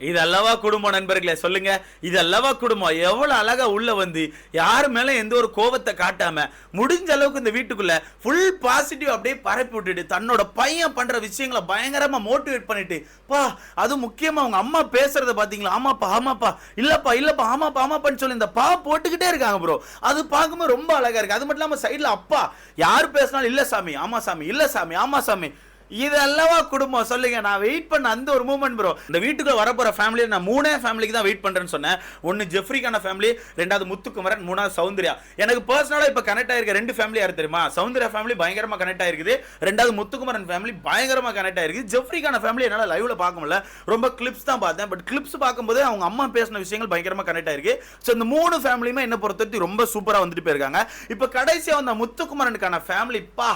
இது அல்லவா குடும்பம் நண்பர்களே சொல்லுங்க. இது அல்லவா குடும்பம் எவ்வளவு அழகா உள்ள வந்து யாரு மேல எந்த ஒரு கோபத்தை காட்டாம முடிஞ்ச அளவுக்கு இந்த வீட்டுக்குள்ள ஃபுல் பாசிட்டிவ் அப்படியே பரப்பி விட்டுட்டு தன்னோட பையன் பண்ற விஷயங்களை பயங்கரமா மோட்டிவேட் பண்ணிட்டு பா அது முக்கியமா அவங்க அம்மா பேசுறத பாத்தீங்களா? ஆமாப்பா ஆமாப்பா. இல்லப்பா இல்லப்பா ஆமாப்பா ஆமாப்பான்னு சொல்லி இந்த பா போட்டுக்கிட்டே இருக்காங்க ப்ரோ அது பார்க்கும்போது ரொம்ப அழகா இருக்கு. அது மட்டும் இல்லாம சைட்ல அப்பா யார் பேசினாலும் இல்ல சாமி ஆமா சாமி இல்ல சாமி ஆமா சாமி. இது அல்லவா குடும்பம். சொல்லுங்க நான் வெயிட் பண்ண அந்த ஒரு மூமெண்ட் ப்ரோ இந்த வீட்டுக்கு வரப்போற ஃபேமிலி நான் மூணே ஃபேமிலிக்கு தான் வெயிட் பண்றேன்னு சொன்னேன். ஒன்னு ஜெஃப்ரிக்கான ஃபேமிலி ரெண்டாவது முத்துக்குமரன் மூணாவது சௌந்தர்யா. எனக்கு பர்சனலா இப்ப கனெக்ட் ஆயிருக்க ரெண்டு ஃபேமிலி யார் தெரியுமா? சௌந்தர்யா ஃபேமிலி பயங்கரமா கனெக்ட் ஆயிருக்குது. ரெண்டாவது முத்துக்குமரன் ஃபேமிலி பயங்கரமா கனெக்ட் ஆயிருக்கு ஜெஃப்ரிக்கான ஃபேமிலி என்னால லைவ்ல பார்க்க முடியல. ரொம்ப கிளிப்ஸ் தான் பார்த்தேன். பட் கிளிப்ஸ் பார்க்கும்போது அவங்க அம்மா பேசின விஷயங்கள் பயங்கரமா கனெக்ட் ஆயிருக்கு. ஸோ இந்த மூணு ஃபேமிலியுமே என்ன பொறுத்தவரைக்கும் ரொம்ப சூப்பரா வந்துட்டு போயிருக்காங்க. இப்போ கடைசியா வந்த முத்துக்குமரனுக்கான ஃபேமிலி பா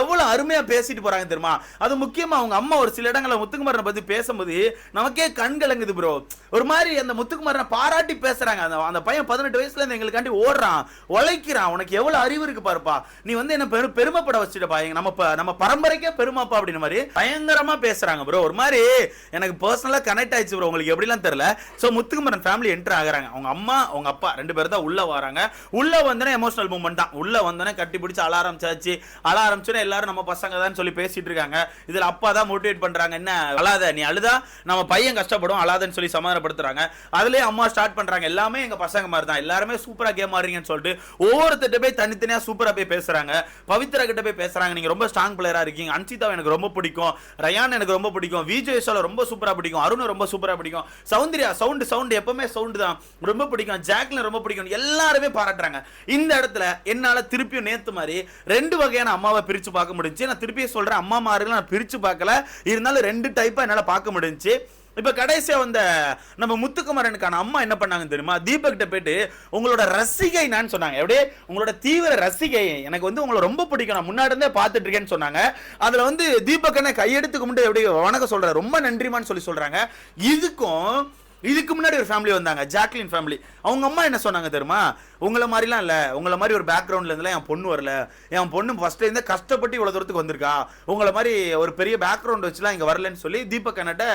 எவ்வளவு அருமையா பேசிட்டு போறாங்க தெரியுமா? அது முக்கியமா அவங்க அம்மா ஒரு சில இடங்களில் முத்துக்குமாரனை பத்தி பேசும்போது நமக்கே கண் கலங்குது ப்ரோ ஒரு மாதிரி அந்த முத்துக்குமாரனை பாராட்டி பேசுறாங்க. அந்த அந்த பையன் பதினெட்டு வயசுல இருந்து எங்களுக்காண்டி ஓடுறான் உழைக்கிறான். உனக்கு எவ்வளவு அறிவு இருக்கு பாருப்பா. நீ வந்து என்ன பெரு பெருமைப்பட வச்சுட்டப்பா. எங்க நம்ம நம்ம பரம்பரைக்கே பெருமைப்பா அப்படின்னு மாதிரி பயங்கரமா பேசுறாங்க ப்ரோ ஒரு மாதிரி எனக்கு பர்சனலா கனெக்ட் ஆயிடுச்சு ப்ரோ உங்களுக்கு எப்படிலாம் தெரியல? ஸோ முத்துக்குமரன் ஃபேமிலி என்டர் ஆகிறாங்க. அவங்க அம்மா அவங்க அப்பா ரெண்டு பேரும் தான் உள்ள வராங்க. உள்ள வந்தோடனே எமோஷனல் மூமெண்ட் தான். உள்ள வந்தோடனே கட்டி பிடிச்சி அழ ஆரம்பிச்சாச்சு அழ எல்லாரும் நம்ம பசங்க தான் சொல்லி பேசிட்டு இருக்காங்க இதுல அப்பா தான் மோட்டிவேட் பண்றாங்க. என்ன? அழாத நீ அழுதா நம்ம பையன் கஷ்டப்படும் அழாதன்னு சொல்லி சமாதானப்படுத்துறாங்க. அதுலயே அம்மா ஸ்டார்ட் பண்றாங்க. எல்லாமே எங்க பசங்க மாதிரி தான் எல்லாருமே சூப்பரா கேம் ஆடுறீங்கன்னு சொல்லிட்டு ஒவ்வொருத்தட்ட போய் தனித்தனியா சூப்பரா போய் பேசுறாங்க. பவித்ரா கிட்ட போய் பேசுறாங்க. நீங்க ரொம்ப ஸ்ட்ராங் பிளேயரா இருக்கீங்க. அன்சிதா எனக்கு ரொம்ப பிடிக்கும். ரயான் எனக்கு ரொம்ப பிடிக்கும். விஜய் சோல ரொம்ப சூப்பரா பிடிக்கும். அருண் ரொம்ப சூப்பரா பிடிக்கும். சௌந்தர்யா சவுண்ட் சவுண்ட் எப்பவுமே சவுண்ட் தான். ரொம்ப பிடிக்கும். ஜாக்லின் ரொம்ப பிடிக்கும். எல்லாருமே பாராட்டுறாங்க. இந்த இடத்துல என்னால திருப்பியும் நேத்து மாதிரி ரெண்டு வகையான அம்மாவை பிரித்து பார்க்க முடிஞ்சு நான் திருப்பியே சொல்றேன் அம்மா மார்கள் நான் பிரிச்சு பார்க்கல. இருந்தாலும் ரெண்டு டைப்பாக என்னால் பார்க்க முடிஞ்சுச்சு. இப்போ கடைசியாக வந்த நம்ம முத்துக்குமரனுக்கான அம்மா என்ன பண்ணாங்க தெரியுமா? தீபக்கிட்ட போயிட்டு உங்களோட ரசிகை நான் சொன்னாங்க. எப்படியே? உங்களோட தீவிர ரசிகை. எனக்கு வந்து உங்களை ரொம்ப பிடிக்கும். நான் முன்னாடி இருந்தே பார்த்துட்டு இருக்கேன்னு சொன்னாங்க. அதில் வந்து தீபக் என்ன கையெடுத்து கும்பிட்டு எப்படி வணக்கம் சொல்கிறேன் ரொம்ப நன்றிமான்னு சொல்லி சொல்கிறாங்க இதுக்கும் இதுக்கு முன்னாடி ஒரு ஃபேமிலி வந்தாங்க ஜாக்லின் ஃபேமிலி அவங்க அம்மா என்ன சொன்னாங்க தெரியுமா? உங்களை மாதிரிலாம் இல்லை. உங்களை மாதிரி ஒரு பேக்ரவுண்ட்லேருந்துலாம் என் பொண்ணு வரல. என் பொண்ணு ஃபர்ஸ்ட்ல கஷ்டப்பட்டு இவ்வளோ தூரத்துக்கு வந்திருக்கா. உங்களை மாதிரி ஒரு பெரிய பேக்ரவுண்ட் வச்சுலாம் இங்கே வரலன்னு சொல்லி தீபக் அண்ணட்ட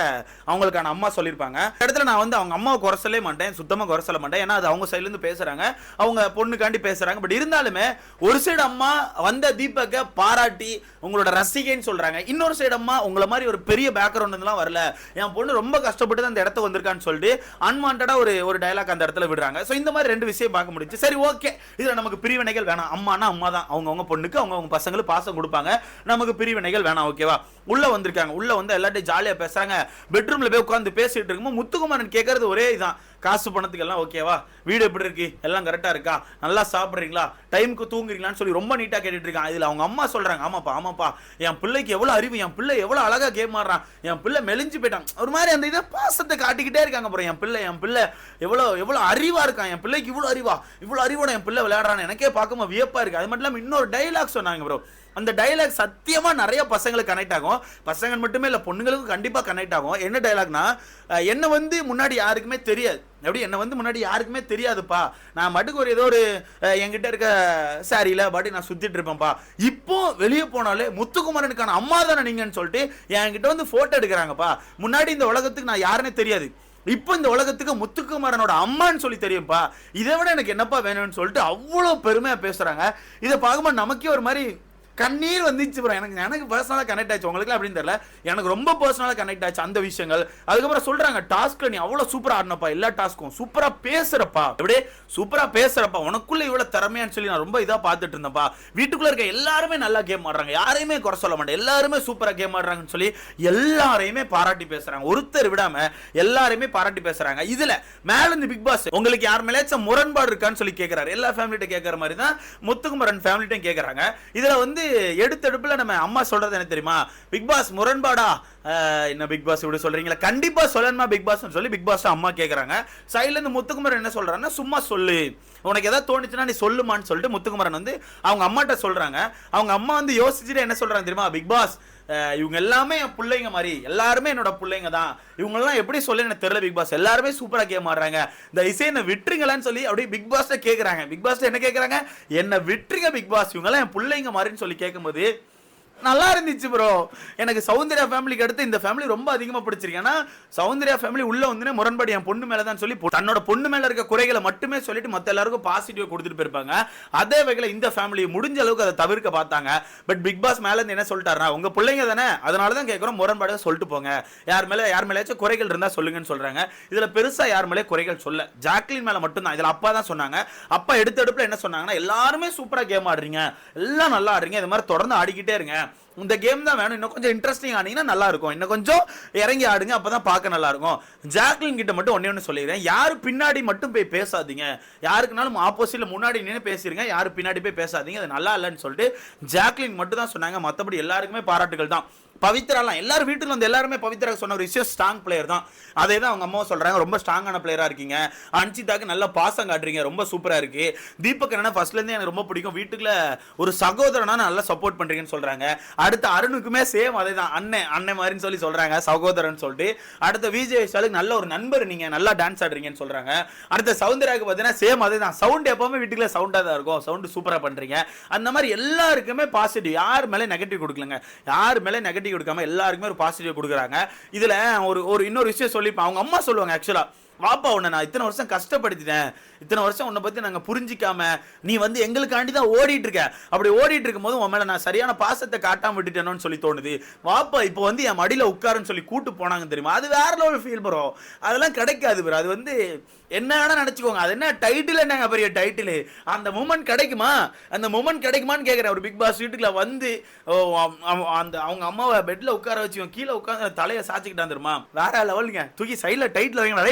அவங்களுக்கான அம்மா சொல்லியிருப்பாங்க. இடத்துல நான் வந்து அவங்க அம்மாவை குறை சொல்லவே மாட்டேன். சுத்தமாக குறை சொல்ல மாட்டேன். ஏன்னா அது அவங்க சைட்லேருந்து பேசுகிறாங்க அவங்க பொண்ணுக்காண்டி பேசுகிறாங்க பட் இருந்தாலுமே ஒரு சைடு அம்மா வந்த தீபக்கை பாராட்டி உங்களோட ரசிகைன்னு சொல்கிறாங்க இன்னொரு சைடு அம்மா உங்களை மாதிரி ஒரு பெரிய பேக்ரவுண்ட் இருந்தெல்லாம் வரல. என் பொண்ணு ரொம்ப கஷ்டப்பட்டு தான் அந்த இடத்த வந்திருக்கான்னு சொல்லிட்டு அன்வான்டா ஒரு ஒரு டைலாக் அந்த இடத்துல விடுறாங்க. ஸோ இந்த மாதிரி ரெண்டு விஷயம் பார்க்க முடிஞ்சு சரி ஓகே இதில் நமக்கு பிரிவினைகள் வேணாம். அம்மானா அம்மா தான் அவங்கவுங்க பொண்ணுக்கு அவங்கவுங்க பசங்களுக்கு பாசம் கொடுப்பாங்க. நமக்கு பிரிவினைகள் வேணாம் ஓகேவா உள்ள வந்திருக்காங்க. உள்ள வந்து எல்லாத்தையும் ஜாலியா பேசுறாங்க. பெட்ரூம்ல போய் உட்காந்து பேசிட்டு இருக்கும்போது முத்துக்குமாரன் கேட்கறது ஒரே இதுதான் காசு பணத்துக்கு எல்லாம் ஓகேவா வீடு எப்படி இருக்கு? எல்லாம் கரெக்டாக இருக்கா? நல்லா சாப்பிட்றீங்களா? டைமுக்கு தூங்குறீங்களான்னு சொல்லி ரொம்ப நீட்டாக கேட்டுட்டு இருக்கான். இதில் அவங்க அம்மா சொல்கிறாங்க ஆமாப்பா ஆமாப்பா. என் பிள்ளைக்கு எவ்வளவு அறிவு என் பிள்ளை எவ்வளோ அழகாக கேம் ஆடுறான். என் பிள்ளை மெலிஞ்சு போயிட்டான். ஒரு மாதிரி அந்த இதை பாசத்தை காட்டிக்கிட்டே இருக்காங்க அப்புறம் என் பிள்ளை என் பிள்ளை எவ்வளோ எவ்வளோ அறிவா இருக்கான். என் பிள்ளைக்கு இவ்வளோ அறிவா. இவ்வளவு அறிவோட என் பிள்ளை விளையாடுறான்னு எனக்கே பார்க்கும்போது வியப்பாக இருக்கு. அது மட்டும் இல்லாமல் இன்னொரு டைலாக் சொன்னாங்க ப்ரோ அந்த டைலாக் சத்தியமா நிறைய பசங்களுக்கு கனெக்ட் ஆகும். பசங்க மட்டுமே இல்ல பொண்ணுங்களுக்கும் கண்டிப்பா கனெக்ட் ஆகும். என்ன டைலாக்னா என்ன வந்து முன்னாடி யாருக்குமே தெரியாது. எப்படி? என்னை வந்து முன்னாடி யாருக்குமே தெரியாதுப்பா. நான் மட்டுக்கு ஒரு ஏதோ ஒரு என்கிட்ட இருக்க சாரியில் பாட்டி நான் சுத்திட்டு இருப்பேன்ப்பா. இப்போ வெளியே போனாலே முத்துக்குமரனுக்கான அம்மா தானே நீங்கன்னு சொல்லிட்டு என்கிட்ட வந்து போட்டோ எடுக்கிறாங்கப்பா. முன்னாடி இந்த உலகத்துக்கு நான் யாருன்னே தெரியாது. இப்போ இந்த உலகத்துக்கு முத்துக்குமாரனோட அம்மான்னு சொல்லி தெரியும்ப்பா இதை விட எனக்கு என்னப்பா வேணும்னு சொல்லிட்டு அவ்வளோ பெருமையாக பேசுகிறாங்க இதை பார்க்கும்போது நமக்கே ஒரு மாதிரி கண்ணீர் வந்துச்சு ப்ரோ எனக்கு எனக்கு பர்சனலாக கனெக்ட் ஆச்சு. உங்களுக்கு அப்படின்னு தெரியல. எனக்கு ரொம்ப பர்சனலாக கனெக்ட் ஆச்சு அந்த விஷயங்கள். அதுக்கப்புறம் சொல்கிறாங்க டாஸ்க்கில் நீ அவ்வளோ சூப்பராக ஆடினப்பா. எல்லா டாஸ்க்கும் சூப்பராக பேசுகிறப்பா அப்படியே சூப்பராக பேசுகிறப்பா உனக்குள்ளே இவ்வளோ திறமையான்னு சொல்லி நான் ரொம்ப இதாக பார்த்துட்டு இருந்தேன்ப்பா. வீட்டுக்குள்ளே இருக்க எல்லாருமே நல்லா கேம் ஆடுறாங்க. யாரையுமே குறை சொல்ல மாட்டேன். எல்லாருமே சூப்பராக கேம் ஆடுறாங்கன்னு சொல்லி எல்லாரையுமே பாராட்டி பேசுகிறாங்க ஒருத்தர் விடாமல் எல்லாரையுமே பாராட்டி பேசுகிறாங்க இதில் மேலே இருந்து பிக் பாஸ் உங்களுக்கு யார் மேலேயாச்சும் முரண்பாடு இருக்கான்னு சொல்லி கேட்குறாரு எல்லா ஃபேமிலிட்டையும் கேட்குற மாதிரி தான் முத்துக்குமரன் ஃபேமிலிட்டையும் கேட்குறாங்க இதில் வந்து எடுத்தெடுப்புல நம்ம அம்மா சொல்றது என்ன தெரியுமா? பிக் பாஸ் முரண்பாடா? என்ன பிக் பாஸ் இப்படி சொல்றீங்களா? கண்டிப்பா சொல்லணுமா பிக் பாஸ் சொல்லி பிக் பாஸ் அம்மா கேக்குறாங்க. சைட்லேருந்து முத்துக்குமரன் என்ன சொல்கிறாங்கன்னா சும்மா சொல்லு. உனக்கு எதாவது தோணுச்சுன்னா நீ சொல்லுமான்னு சொல்லிட்டு முத்துக்குமரன் வந்து அவங்க அம்மாட்ட சொல்றாங்க. அவங்க அம்மா வந்து யோசிச்சுட்டு என்ன சொல்றாங்க தெரியுமா? பிக் பாஸ் இவங்க எல்லாமே என் பிள்ளைங்க மாதிரி. எல்லாருமே என்னோட பிள்ளைங்க தான். இவங்கெல்லாம் எப்படி சொல்ல? எனக்கு தெரியல பிக் பாஸ். எல்லாருமே சூப்பரா கேம் ஆடுறாங்க. இந்த இசை என்ன விட்டுருங்களான்னு சொல்லி அப்படியே பிக் பாஸ்ட கேட்குறாங்க பிக் பாஸ் என்ன கேட்குறாங்க என்ன விட்டுருங்க பிக் பாஸ். இவங்கெல்லாம் என் பிள்ளைங்க மாதிரின்னு சொல்லி கேட்கும்போது நல்லா இருந்துச்சு ப்ரோ எனக்கு சௌந்தர்யா ஃபேமிலிக்கு அடுத்து இந்த ஃபேமிலி ரொம்ப அதிகமாக பிடிச்சிருக்கு. ஏன்னா சௌந்தர்யா ஃபேமிலி உள்ள வந்து முரண்பாடு என் பொண்ணு மேலே தான் சொல்லி தன்னோட பொண்ணு மேலே இருக்க குறைகளை மட்டுமே சொல்லிட்டு மத்த எல்லாருக்கும் பாசிட்டிவ் கொடுத்துட்டு போயிருப்பாங்க. அதே வகையில் இந்த ஃபேமிலி முடிஞ்ச அளவுக்கு அதை தவிர்க்க பார்த்தாங்க. பட் பிக் பாஸ் மேலேருந்து என்ன சொல்லிட்டாருன்னா உங்கள் பிள்ளைங்க தானே அதனால தான் கேட்குறோம் முரண்பாடு சொல்லிட்டு போங்க. யார் மேலே யார் மேலேயாச்சும் குறைகள் இருந்தால் சொல்லுங்கன்னு சொல்கிறாங்க இதில் பெருசாக யார் மேலே குறைகள் சொல்ல ஜாக்லின் மேலே மட்டும்தான். இதில் அப்பா தான் சொன்னாங்க. அப்பா எடுத்த எடுப்பில் என்ன சொன்னாங்கன்னா எல்லாருமே சூப்பராக கேம் ஆடுறீங்க. எல்லாம் நல்லா ஆடுறீங்க. இது மாதிரி தொடர்ந்து ஆடிக்கிட்டே இருங்க. இந்த கேம் தான் வேணும். இன்னும் கொஞ்சம் இன்ட்ரெஸ்டிங் ஆனீங்கன்னா நல்லா இருக்கும் இன்னும் கொஞ்சம் இறங்கி ஆடுங்க அப்பதான் பார்க்க நல்லா இருக்கும் ஜாக்லின் கிட்ட மட்டும் ஒன்றே ஒன்று சொல்லிடுறேன் யார் பின்னாடி மட்டும் போய் பேசாதீங்க. யாருக்குனாலும் ஆப்போசிட்ல முன்னாடி நின்று பேசிருங்க. யாரும் பின்னாடி போய் பேசாதீங்க. அது நல்லா இல்லைன்னு சொல்லிட்டு ஜாக்லின் மட்டும் தான் சொன்னாங்க. மற்றபடி எல்லாருக்குமே பாராட்டுகள் தான். பவித்ராலாம் எல்லாரும் வீட்டில் வந்து எல்லாருமே பவித்ரா சொன்ன ஒரு விஷயம் ஸ்ட்ராங் பிளேயர் தான். அதே தான் அவங்க அம்மாவும் சொல்கிறாங்க ரொம்ப ஸ்ட்ராங்கான பிளேயராக இருக்கீங்க. அன்சிதாக்கு நல்ல பாசம் காட்டுறீங்க ரொம்ப சூப்பராக இருக்குது தீபக் என்ன ஃபர்ஸ்ட்லேருந்து எனக்கு ரொம்ப பிடிக்கும். வீட்டுக்குள்ள ஒரு சகோதரனா நல்லா சப்போர்ட் பண்ணுறீங்கன்னு சொல்கிறாங்க அடுத்த அருணுக்குமே சேம் அதே தான் அண்ணன் அண்ணன் மாதிரின்னு சொல்லி சொல்கிறாங்க சகோதரன் சொல்லிட்டு. அடுத்த விஜய் விஷாலுக்கு நல்ல ஒரு நண்பர் நீங்கள் நல்லா டான்ஸ் ஆடுறீங்கன்னு சொல்கிறாங்க அடுத்த சவுந்தராக்கு பார்த்தீங்கன்னா சேம் அதே தான் சவுண்ட் எப்பவுமே வீட்டுக்குள்ள சவுண்டாக தான் இருக்கும். சவுண்டு சூப்பராக பண்ணுறீங்க அந்த மாதிரி எல்லாருக்குமே பாசிட்டிவ் யார் மேலே நெகட்டிவ் கொடுக்கலங்க? யார் மேலே நெகட்டிவ் கொடுக்காம எல்லாருக்குமே ஒரு பாசிட்டிவ் கொடுக்குறாங்க. இதுல ஒரு ஒரு இன்னொரு விஷயம் சொல்லிப்பேன். அவங்க அம்மா சொல்லுவாங்க ஆக்சுவலா வாப்பா உன்னை நான் இத்தனை வருஷம் கஷ்டப்படுத்திட்டேன். இத்தனை வருஷம் உன்னை பற்றி நாங்கள் புரிஞ்சிக்காம நீ வந்து எங்களுக்காண்டி தான் ஓடிட்டு இருக்க அப்படி ஓடிட்டு இருக்கும்போது உன் மேலே நான் சரியான பாசத்தை காட்டாம விட்டுட்டேனோன்னு சொல்லி தோணுது. வாப்பா இப்போ வந்து என் மடியில் உட்காருன்னு சொல்லி கூட்டு போனாங்க தெரியுமா? அது வேற லெவல் ஃபீல் ப்ரோ அதெல்லாம் கிடைக்காது ப்ரோ அது வந்து என்ன நினச்சிக்கோங்க. அது என்ன டைட்டில் என்னங்க பெரிய டைட்டில் அந்த மூமெண்ட் கிடைக்குமா? அந்த மூமெண்ட் கிடைக்குமான்னு கேட்குறேன் ஒரு பிக் பாஸ் வீட்டுக்குள்ள வந்து ஓ, அவ- அந்த அவங்க அம்மாவை பெட்டில் உட்கார வச்சு கீழே உட்காந்து தலையை சாச்சிக்கிட்டான் தெரியுமா? வேற லெவலுங்க. தூக்கி சைடில் டைட்டில் வைங்களா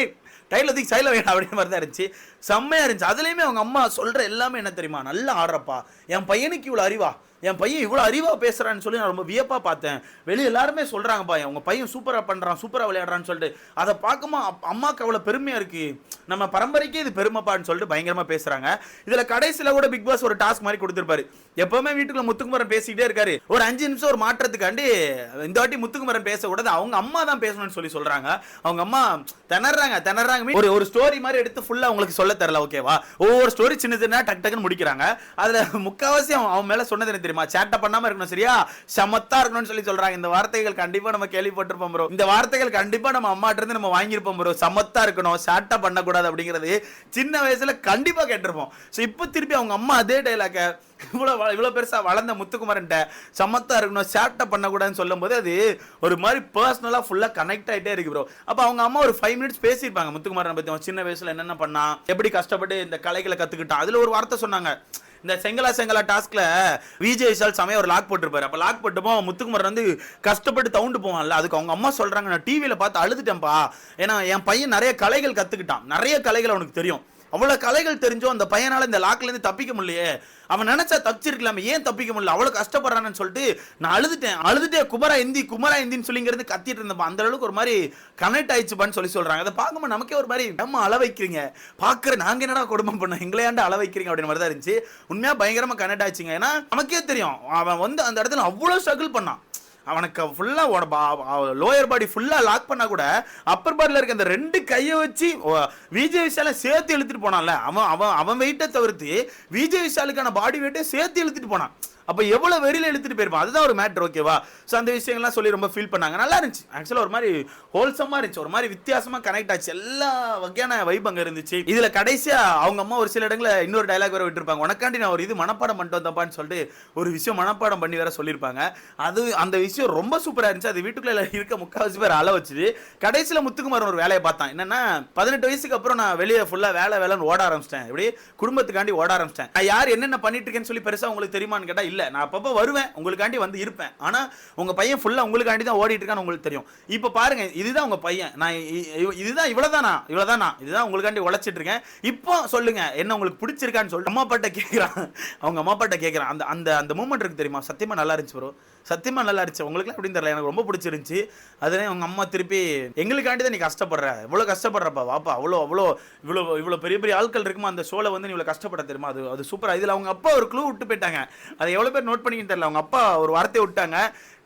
டைட்டில் தூக்கி சைடில் வைங்க அப்படின்ற மாதிரி தான் இருந்துச்சு. செம்மையா இருந்துச்சு. அதுலேயுமே அவங்க அம்மா சொல்கிற எல்லாமே என்ன தெரியுமா? நல்லா ஆடுறப்பா. என் பையனுக்கு இவ்வளோ அறிவா? என் பையன் இவ்வளோ அறிவா பேசுகிறான்னு சொல்லி நான் ரொம்ப வியப்பா பார்த்தேன். வெளியே எல்லாருமே சொல்றாங்கப்பா உங்க பையன் சூப்பரா பண்றான் சூப்பரா விளையாடுறான்னு சொல்லிட்டு. அதை பார்க்குமா அம்மாவுக்கு அவ்வளோ அவ்வளவு பெருமையா இருக்கு. நம்ம பரம்பரைக்கே இது பெருமைப்பான்னு சொல்லிட்டு பயங்கரமா பேசுறாங்க. இதுல கடைசியில கூட பிக் பாஸ் ஒரு டாஸ்க் மாதிரி கொடுத்துருப்பாரு. எப்பவுமே வீட்டுக்குள்ள முத்துக்குமரன் பேசிக்கிட்டே இருக்காரு. ஒரு அஞ்சு நிமிஷம் ஒரு மாற்றத்துக்காண்டி இந்த வாட்டி முத்துக்குமரன் பேசக்கூடாது அவங்க அம்மா தான் பேசணும்னு சொல்லி சொல்றாங்க. அவங்க அம்மா திணறாங்க திணறாங்க. ஒரு ஒரு ஸ்டோரி மாதிரி எடுத்து ஃபுல்லா அவங்களுக்கு சொல்ல தரல ஓகேவா ஒவ்வொரு ஸ்டோரி சின்ன சின்ன டக் டக்குன்னு முடிக்கிறாங்க. அதுல முக்காவாசி அவன் அவன் மேல சொன்னது என்ன தெரியுமா சேட்டை பண்ணாம இருக்கணும் சரியா? சமத்தா இருக்கணும்னு சொல்லி சொல்றாங்க. இந்த வார்த்தைகள் கண்டிப்பா நம்ம கேள்விப்பட்டிருப்போம் ப்ரோ இந்த வார்த்தைகள் கண்டிப்பா நம்ம அம்மாட்ட இருந்து நம்ம வாங்கியிருப்போம் ப்ரோ சமத்தா இருக்கணும். சேட்டை பண்ணக்கூடாது அப்படிங்கிறது சின்ன வயசுல கண்டிப்பா கேட்டிருப்போம். ஸோ இப்போ திருப்பி அவங்க அம்மா அதே டைலாக இவ்வளோ இவ்வளோ பெருசாக வளர்ந்த முத்துக்குமாரன்ட்ட சமத்தா இருக்கணும் சேட்டை பண்ணக்கூடாதுன்னு சொல்லும்போது அது ஒரு மாதிரி பர்சனலாக ஃபுல்லாக கனெக்ட் ஆகிட்டே இருக்கு ப்ரோ அப்போ அவங்க அம்மா ஒரு ஃபைவ் மினிட்ஸ் பேசியிருப்பாங்க முத்துக்குமாரனை பற்றி அவன் சின்ன வயசில் என்னென்ன பண்ணான்? எப்படி கஷ்டப்பட்டு இந்த கலைகளை கற்றுக்கிட்டான் அதில் ஒரு வார்த்தை சொன்னாங்க. இந்த செங்கலா செங்கலா டாஸ்க்ல விஜய் விஷால் சமயம் ஒரு லாக் போட்டிருப்பாரு. அப்ப லாக் போட்டுப்போ முத்துக்குமரன் வந்து கஷ்டப்பட்டு தவுண்டு போவான்ல. அதுக்கு அவங்க அம்மா சொல்றாங்க நான் டிவியில பார்த்து அழுதுட்டேன்ப்பா. ஏன்னா என் பையன் நிறைய கலைகள் கத்துக்கிட்டான். நிறைய கலைகள் அவனுக்கு தெரியும். அவ்வளோ கலைகள் தெரிஞ்சோ அந்த பையனால் இந்த லாக்லேருந்து தப்பிக்க முடியலையே. அவன் நினச்சா தப்பிச்சிருக்கலாமே. ஏன் தப்பிக்க முடியல? அவ்வளோ கஷ்டப்படுறான்னு சொல்லிட்டு நான் அழுதுட்டேன். அழுதுட்டே குமரா இந்தி குமரா இந்தின்னு சொல்லிங்கிறது கத்திட்டு இருந்தப்ப அந்த அளவுக்கு ஒரு மாதிரி கனெக்ட் ஆயிடுச்சுப்பான்னு சொல்லி சொல்கிறாங்க அதை பார்க்கும்போது நமக்கே ஒரு மாதிரி நம்ம அள வைக்கிறீங்க. பார்க்குற நாங்கள் என்னடா குடும்பம் பண்ணோம்? எங்களையாண்டு அள வைக்கிறீங்க அப்படின்னு மாதிரி தான் இருந்துச்சு. உண்மையாக பயங்கரமாக கனெக்ட் ஆயிடுச்சுங்க. ஏன்னா நமக்கே தெரியும். அவன் வந்து அந்த இடத்துல அவ்வளோ ஸ்ட்ரகிள் பண்ணான். அவனுக்கு ஃபுல்லா லோயர் பாடி ஃபுல்லாக லாக் பண்ணால் கூட அப்பர் பாடியில் இருக்க அந்த ரெண்டு கையை வச்சு விஜய் விஷால சேர்த்து இழுத்துட்டு போனான்ல. அவன் அவன் அவன் வெயிட்டை தவிர்த்து விஜய் விஷாலுக்கான பாடி வெயிட்டை சேர்த்து இழுத்துட்டு போனான். அப்போ எவ்வளோ வெளியில் எழுத்துட்டு போயிருப்பான் அதுதான் ஒரு மேட்ரு ஓகேவா ஸோ அந்த விஷயங்கள்லாம் சொல்லி ரொம்ப ஃபீல் பண்ணாங்க. நல்லா இருந்துச்சு. ஆக்சுவலாக ஒரு மாதிரி ஹோல்சமாக இருந்துச்சு. ஒரு மாதிரி வித்தியாசமாக கனெக்ட் ஆச்சு. எல்லா வகையான வைப் அங்கே இருந்துச்சு. இதில் கடைசியாக அவங்க அம்மா ஒரு சில இடங்களில் இன்னொரு டைலாக் வேறு விட்டுருப்பாங்க. உனக்காண்டி நான் ஒரு இது மனப்பாடம் பண்ணிட்டு வந்தப்பான்னு சொல்லிட்டு ஒரு விஷயம் மனப்பாடம் பண்ணி வேற சொல்லியிருப்பாங்க. அது அந்த விஷயம் ரொம்ப சூப்பராக இருந்துச்சு. அது வீட்டுக்குள்ளே இருக்க முக்கால்வாசி பேர் அள வச்சுது. கடைசியில் முத்துக்குமார் ஒரு வேலையை பார்த்தான். என்னன்னா பதினெட்டு வயசுக்கு அப்புறம் நான் வெளியே ஃபுல்லாக வேலை வேலைன்னு ஓட ஆரம்பிச்சிட்டேன். இப்படி குடும்பத்துக்காண்டி ஓட ஆரம்பிச்சிட்டேன். நான் யார் என்னென்ன பண்ணிட்டு இருக்கேன்னு சொல்லி பெருசாக உங்களுக்கு தெரியுமான்னு கேட்டால் இல்லை நான் அப்பப்போ வருவேன் உங்களுக்காண்டி வந்து இருப்பேன். ஆனால் உங்கள் பையன் ஃபுல்லாக உங்களுக்காண்டி தான் ஓடிட்டு இருக்கான்னு உங்களுக்கு தெரியும். இப்போ பாருங்கள் இதுதான் உங்கள் பையன். நான் இ- இ- இதுதான் இவ்வளவுதானா இவ்வளவுதானா இதுதான் உங்களுக்காண்டி உழைச்சிட்டு இருக்கேன். இப்போ சொல்லுங்க என்ன உங்களுக்கு பிடிச்சிருக்கான்னு சொல்லி. அம்மா அப்பாட்ட கேட்குறான் அவங்க அம்மா அப்பாட்ட கேட்குறான் அந்த அந்த அந்த மூமெண்ட் இருக்கு தெரியுமா? சத்தியமாக நல்லா இருந்துச்சு ப்ரோ சத்தியமாக நல்லா இருந்துச்சு. உங்களுக்குலாம் எப்படின்னு தெரியல. எனக்கு ரொம்ப பிடிச்சிருந்துச்சி. அதுலேயும் அவங்க அம்மா திருப்பி எங்களுக்காண்டி தான் நீ கஷ்டப்படுற. இவ்வளோ கஷ்டப்படுறப்பா வாப்பா. அவ்வளோ அவ்வளோ இவ்வளோ இவ்வளோ பெரிய பெரிய ஆட்கள் இருக்குமா? அந்த ஷோவில் வந்து நீ இவ்வளோ கஷ்டப்பட தெரியுமா? அது அது சூப்பராக இதில் அவங்க அப்பா ஒரு க்ளூ விட்டு போயிட்டாங்க. அதை எவ்வளோ பேர் நோட் பண்ணிக்கின்னு தெரியல. அவங்க அப்பா ஒரு வார்த்தையை விட்டாங்க.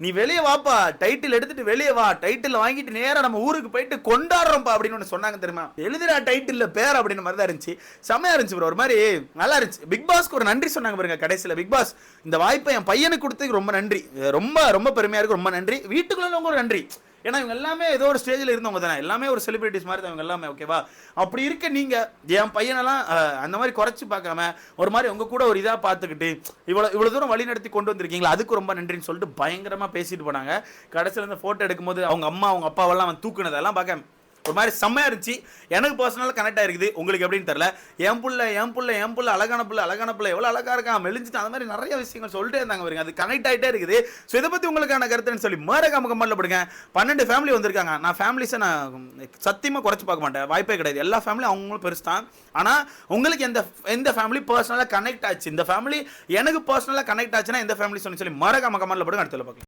நீ வெளியே வாப்பா டைட்டில் எடுத்துட்டு வெளியே வா டைட்டில் வாங்கிட்டு நேராக நம்ம ஊருக்கு போயிட்டு கொண்டாடுறோம்ப்பா அப்படின்னு ஒன்று சொன்னாங்க தெரியுமா? எழுதுடா டைட்டில் பேர் அப்படின்னு மாதிரி தான் இருந்துச்சு. செமையா இருந்துச்சு ப்ரோ ஒரு மாதிரி நல்லா இருந்துச்சு. பிக் பாஸ்க்கு ஒரு நன்றி சொன்னாங்க பாருங்க கடைசியில். பிக் பாஸ் இந்த வாய்ப்பை என் பையனுக்கு கொடுத்ததுக்கு ரொம்ப நன்றி. ரொம்ப ரொம்ப பெருமையாக இருக்கு ரொம்ப நன்றி. வீட்டுக்குள்ள உள்ளவங்களும் நன்றி. ஏன்னா இவங்க எல்லாமே ஏதோ ஒரு ஸ்டேஜில் இருந்தவங்க தானே. எல்லாமே ஒரு செலிபிரிட்டிஸ் மாதிரி தான் இவங்க எல்லாமே ஓகேவா அப்படி இருக்க நீங்கள் என் பையனெல்லாம் அந்த மாதிரி குறைச்சி பார்க்காம ஒரு மாதிரி உங்கள் கூட ஒரு இதாக பார்த்துக்கிட்டு இவ்வளோ இவ்வளோ தூரம் வழி நடத்தி கொண்டு வந்திருக்கீங்களா? அதுக்கு ரொம்ப நன்றின்னு சொல்லிட்டு பயங்கரமாக பேசிட்டு போனாங்க. கடைசியில் இந்த ஃபோட்டோ எடுக்கும்போது அவங்க அம்மா அவங்க அப்பாவெல்லாம் அவன் தூக்குனதெல்லாம் பார்க்க ஒரு மாதிரி செம்மையாக இருந்துச்சு. எனக்கு பர்சனலாக கனெக்ட் ஆயிருக்குது. உங்களுக்கு எப்படின்னு தெரியல. என் புள்ள என் புள்ள என் புள்ள அழகான புள்ள அழகான புள்ள எவ்வளோ அழகாக இருக்கான் மெலிஞ்சிட்டு அந்த மாதிரி நிறைய விஷயங்கள் சொல்லிட்டே இருந்தாங்க பாருங்க. அது கனெக்ட் ஆகிட்டே இருக்குது. ஸோ இதை பற்றி உங்களுக்கான கருத்துன்னு சொல்லி மறக்காம கமெண்ட்ல போடுங்க. பன்னெண்டு ஃபேமிலி வந்திருக்காங்க. நான் ஃபேமிலிஸை நான் சத்தியமாக குறைச்சி பார்க்க மாட்டேன். வாய்ப்பே கிடையாது. எல்லா ஃபேமிலியும் அவங்களும் பெருசு தான். ஆனால் உங்களுக்கு எந்த எந்த ஃபேமிலி பர்சனலாக கனெக்ட் ஆச்சு? இந்த ஃபேமிலி எனக்கு பர்சனலாக கனெக்ட் ஆச்சுன்னா எந்த ஃபேமிலி சொல்லி சொல்லி மறக்காம கமெண்ட்ல போடுங்க. அடுத்த பார்க்கலாம்.